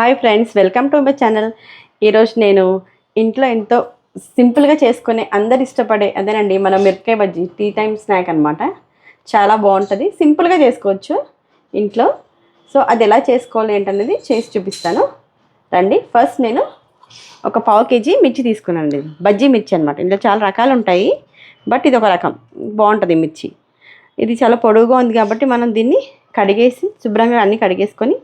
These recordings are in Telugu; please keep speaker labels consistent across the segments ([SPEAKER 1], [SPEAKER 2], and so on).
[SPEAKER 1] Hi friends welcome to my channel. ఈరోజు నేను ఇంట్లో ఎంతో సింపుల్గా చేసుకునే అందరు ఇష్టపడే అదేనండి మన మిరపకాయ బజ్జీ టీ టైమ్ స్నాక్ అనమాట చాలా బాగుంటుంది సింపుల్గా చేసుకోవచ్చు ఇంట్లో. సో అది ఎలా చేసుకోవాలి ఏంటనేది చేసి చూపిస్తాను. రండి ఫస్ట్ నేను ఒక పావు కేజీ మిర్చి తీసుకున్నానండి. బజ్జీ మిర్చి అనమాట ఇందులో చాలా రకాలు ఉంటాయి బట్ ఇది ఒక రకం. బాగుంటుంది మిర్చి. ఇది చాలా పొడుగుగా ఉంది కాబట్టి మనం దీన్ని కడిగేసి శుభ్రంగా అన్నీ కడిగేసుకొని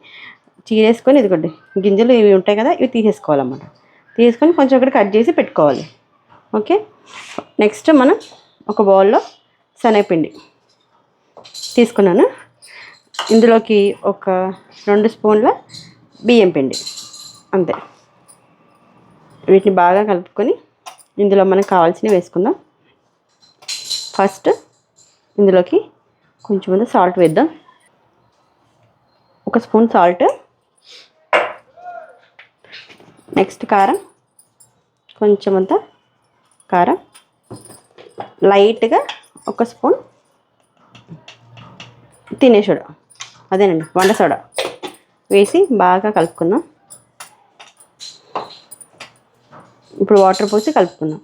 [SPEAKER 1] చీరేసుకొని ఇదిగోండి గింజలు ఇవి ఉంటాయి కదా ఇవి తీసేసుకోవాలన్నమాట. తీసుకొని కొంచెం ఒకటి కట్ చేసి పెట్టుకోవాలి. ఓకే? నెక్స్ట్ మనం ఒక బౌల్లో శనగపిండి తీసుకున్నాను. ఇందులోకి ఒక రెండు స్పూన్ల బియ్యం పిండి అంతే. వీటిని బాగా కలుపుకొని ఇందులో మనకు కావాల్సినవి వేసుకుందాం. ఫస్ట్ ఇందులోకి కొంచెం అంత సాల్ట్ వేద్దాం. ఒక స్పూన్ సాల్ట్ నెక్స్ట్ కారం. కొంచెం అంత కారం. లైట్గా ఒక స్పూన్ తినే సోడా. అదేనండి వంట సోడా వేసి బాగా కలుపుకుందాం. ఇప్పుడు వాటర్ పోసి కలుపుకుందాం.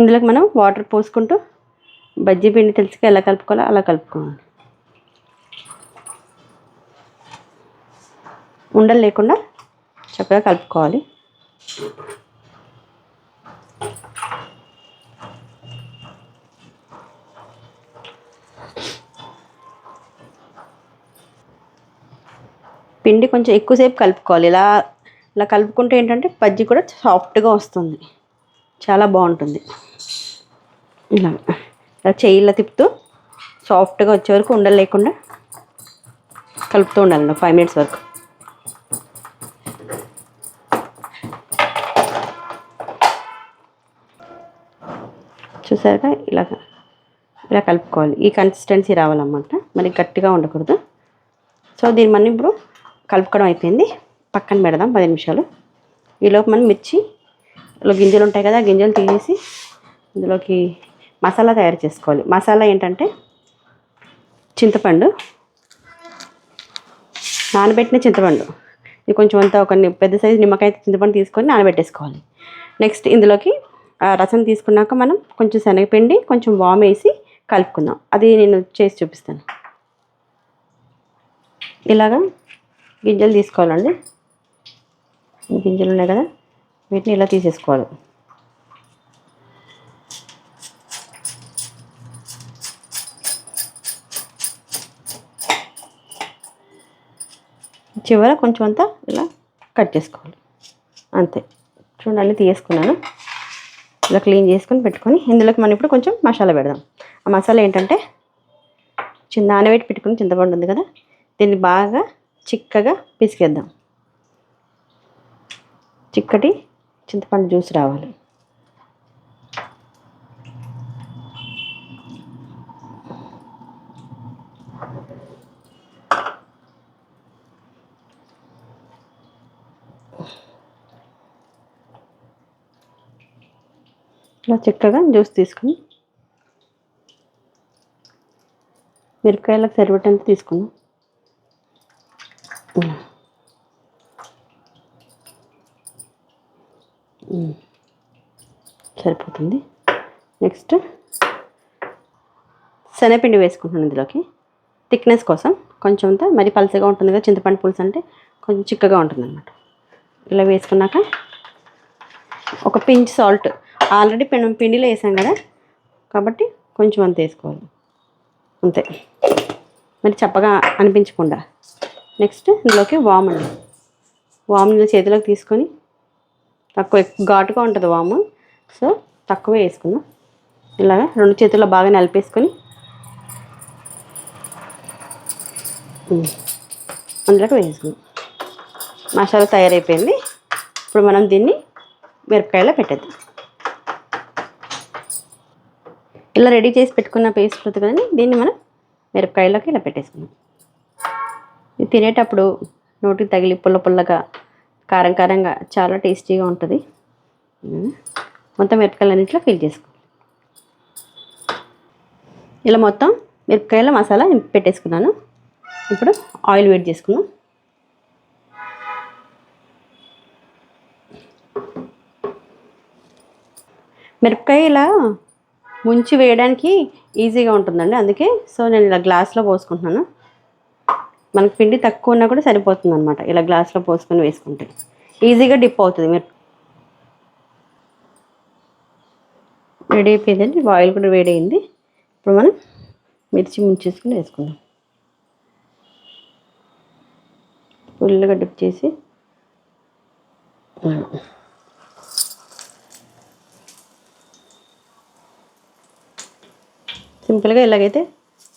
[SPEAKER 1] ఇందులోకి మనం వాటర్ పోసుకుంటూ బజ్జీ పిండి తెలుసుకు ఎలా కలుపుకోవాలో అలా కలుపుకోవాలి. ఉండలు లేకుండా చక్కగా కలుపుకోవాలి. పిండి కొంచెం ఎక్కువసేపు కలుపుకోవాలి. ఇలా ఇలా కలుపుకుంటే ఏంటంటే బజ్జీ కూడా సాఫ్ట్గా వస్తుంది. చాలా బాగుంటుంది. ఇలా. ఇలా చేయిలా తిప్పుతూ సాఫ్ట్గా వచ్చే వరకు ఉండలు లేకుండా కలుపుతూ ఉండాలి ఫైవ్ మినిట్స్ వరకు. చూసారుగా? ఇలా ఇలా కలుపుకోవాలి. ఈ కన్సిస్టెన్సీ రావాలన్నమాట. మరి గట్టిగా ఉండకూడదు. సో దీన్ని మనం ఇప్పుడు కలుపుకోవడం అయిపోయింది. పక్కన పెడదాం పది నిమిషాలు. ఈలోపు మనం మిర్చి ఇందులో గింజలు ఉంటాయి కదా గింజలు తీసేసి ఇందులోకి మసాలా తయారు చేసుకోవాలి. మసాలా ఏంటంటే చింతపండు నానబెట్టిన చింతపండు. ఇది కొంచెం అంతా ఒక పెద్ద సైజు నిమ్మకాయ చింతపండు తీసుకొని నానబెట్టేసుకోవాలి. నెక్స్ట్ ఇందులోకి రసం తీసుకున్నాక మనం కొంచెం శనగపిండి కొంచెం వామ్ వేసి కలుపుకుందాం. అది నేను చేసి చూపిస్తాను. ఇలాగా గింజలు తీసుకోవాలండి. గింజలు ఉన్నాయి కదా? వీటిని ఇలా తీసేసుకోవాలి. చివర కొంచెం అంతా ఇలా కట్ చేసుకోవాలి. అంతే. చూడండి తీసుకున్నాను ఇలా క్లీన్ చేసుకొని పెట్టుకొని ఇందులోకి మనం ఇప్పుడు కొంచెం మసాలా పెడదాం. ఆ మసాలా ఏంటంటే చిన్న నానబెట్టి పెట్టుకుని చింతపండు ఉంది కదా దీన్ని బాగా చిక్కగా పిసికేద్దాం. చిక్కటి చింతపండు జ్యూస్ రావాలి. ఇలా చక్కగా జ్యూస్ తీసుకుని మిరపకాయలకు సరిపడేంత తీసుకున్నాం సరిపోతుంది. నెక్స్ట్ శనగపిండి వేసుకుంటున్నాను ఇందులోకి. థిక్నెస్ కోసం కొంచెం మరి పలసగా ఉంటుంది కదా చింతపండు పులుసు అంటే కొంచెం చిక్కగా ఉంటుంది అనమాట ఇలా వేసుకున్నాక ఒక పించ్ సాల్ట్ ఆల్రెడీ పెనం పిండిలో వేసాం కదా కాబట్టి కొంచెం అంత వేసుకోవాలి. అంతే. మరి చప్పగా అనిపించకుండా. నెక్స్ట్ ఇందులోకి వామ్ అండి. వామ్ చేతిలోకి తీసుకొని తక్కువ ఘాటుగా ఉంటుంది వాము. సో తక్కువ వేసుకుందాం. ఇలాగా రెండు చేతుల్లో బాగా నలిపేసుకొని. అందులోకి వేసుకుందాం. మసాలా తయారైపోయింది. ఇప్పుడు మనం దీన్ని మిరపకాయలో పెట్టేద్దాం. ఇలా రెడీ చేసి పెట్టుకున్న పేస్ట్ ఉంటుంది కదండి దీన్ని మనం మిరపకాయలోకి ఇలా పెట్టేసుకుందాం. ఇది తినేటప్పుడు నోటికి తగిలి పుల్ల పుల్లగా కారం కారంగా చాలా టేస్టీగా ఉంటుంది. మొత్తం మిరపకాయలన్నింటిలో ఫిల్ చేసుకో. ఇలా మొత్తం మిరపకాయల మసాలా పెట్టేసుకున్నాను. ఇప్పుడు ఆయిల్ వేడి చేసుకున్నాం మిరపకాయ ఇలా ముంచి వేయడానికి ఈజీగా ఉంటుందండి. అందుకే సో నేను ఇలా గ్లాస్లో పోసుకుంటున్నాను. మనకు పిండి తక్కువ ఉన్నా కూడా సరిపోతుంది అనమాట ఇలా గ్లాస్లో పోసుకొని వేసుకుంటే. ఈజీగా డిప్ అవుతుంది. మిరప రెడీ అయిపోయిందండి ఆయిల్ కూడా వేడి అయింది ఇప్పుడు మనం మిర్చి ముంచేసుకుని వేసుకుందాం. ఫుల్గా డిప్ చేసి సింపుల్గా ఇలాగైతే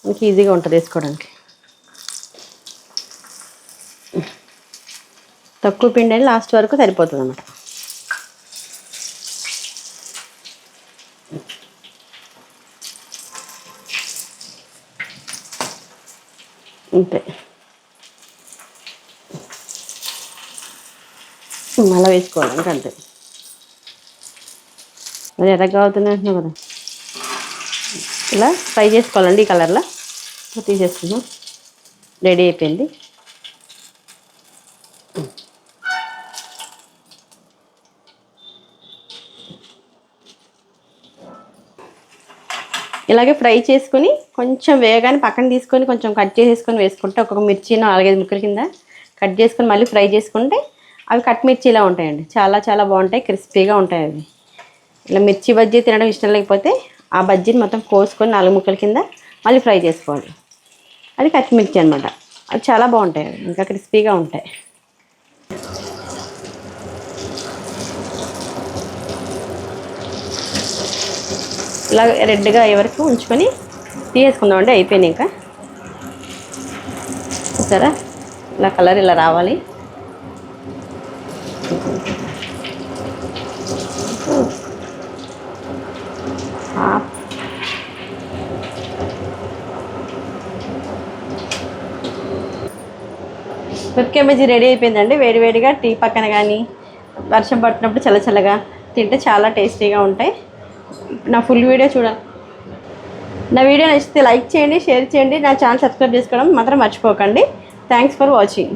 [SPEAKER 1] మనకి ఈజీగా ఉంటుంది వేసుకోవడానికి. తక్కువ పిండి అని లాస్ట్ వరకు సరిపోతుంది అన్నమాట అంతే. మళ్ళీ వేసుకోవడానికి అంతే. అది ఎర్రగా అవుతుంది అంటున్నావు కదా. ఇలా ఫ్రై చేసుకోవాలండి ఈ కలర్లో. తీసేసుకుందాం. రెడీ అయిపోయింది. ఇలాగే ఫ్రై చేసుకొని కొంచెం వేగానే పక్కన తీసుకొని కొంచెం కట్ చేసేసుకొని వేసుకుంటే ఒక్కొక్క మిర్చి నాలుగైదు ముక్కల కింద కట్ చేసుకొని మళ్ళీ ఫ్రై చేసుకుంటే అవి కట్ మిర్చిలా ఉంటాయండి. చాలా చాలా బాగుంటాయి. క్రిస్పీగా ఉంటాయి అవి. ఇలా మిర్చి బజ్జీ తినడం ఇష్టం లేకపోతే ఆ బజ్జీని మొత్తం కోసుకొని నాలుగు ముక్కల కింద మళ్ళీ ఫ్రై చేసుకోవాలి. అది కచ్చిమిర్చి అనమాట అది చాలా బాగుంటాయి ఇంకా క్రిస్పీగా ఉంటాయి. ఇలా రెడ్గా అయ్యే వరకు ఉంచుకొని తీసేసుకుందామండి అయిపోయింది ఇంకా. చూసారా? ఇలా కలర్ ఇలా రావాలి. హాఫ్ బజ్జీ రెడీ అయిపోయిందండి. వేడివేడిగా టీ పక్కన కానీ వర్షం పట్టినప్పుడు చల్ల చల్లగా తింటే చాలా టేస్టీగా ఉంటాయి. నా ఫుల్ వీడియో చూడాలి నా వీడియో నచ్చితే లైక్ చేయండి షేర్ చేయండి నా ఛానల్ సబ్స్క్రైబ్ చేసుకోవడం మాత్రం మర్చిపోకండి. Thanks for watching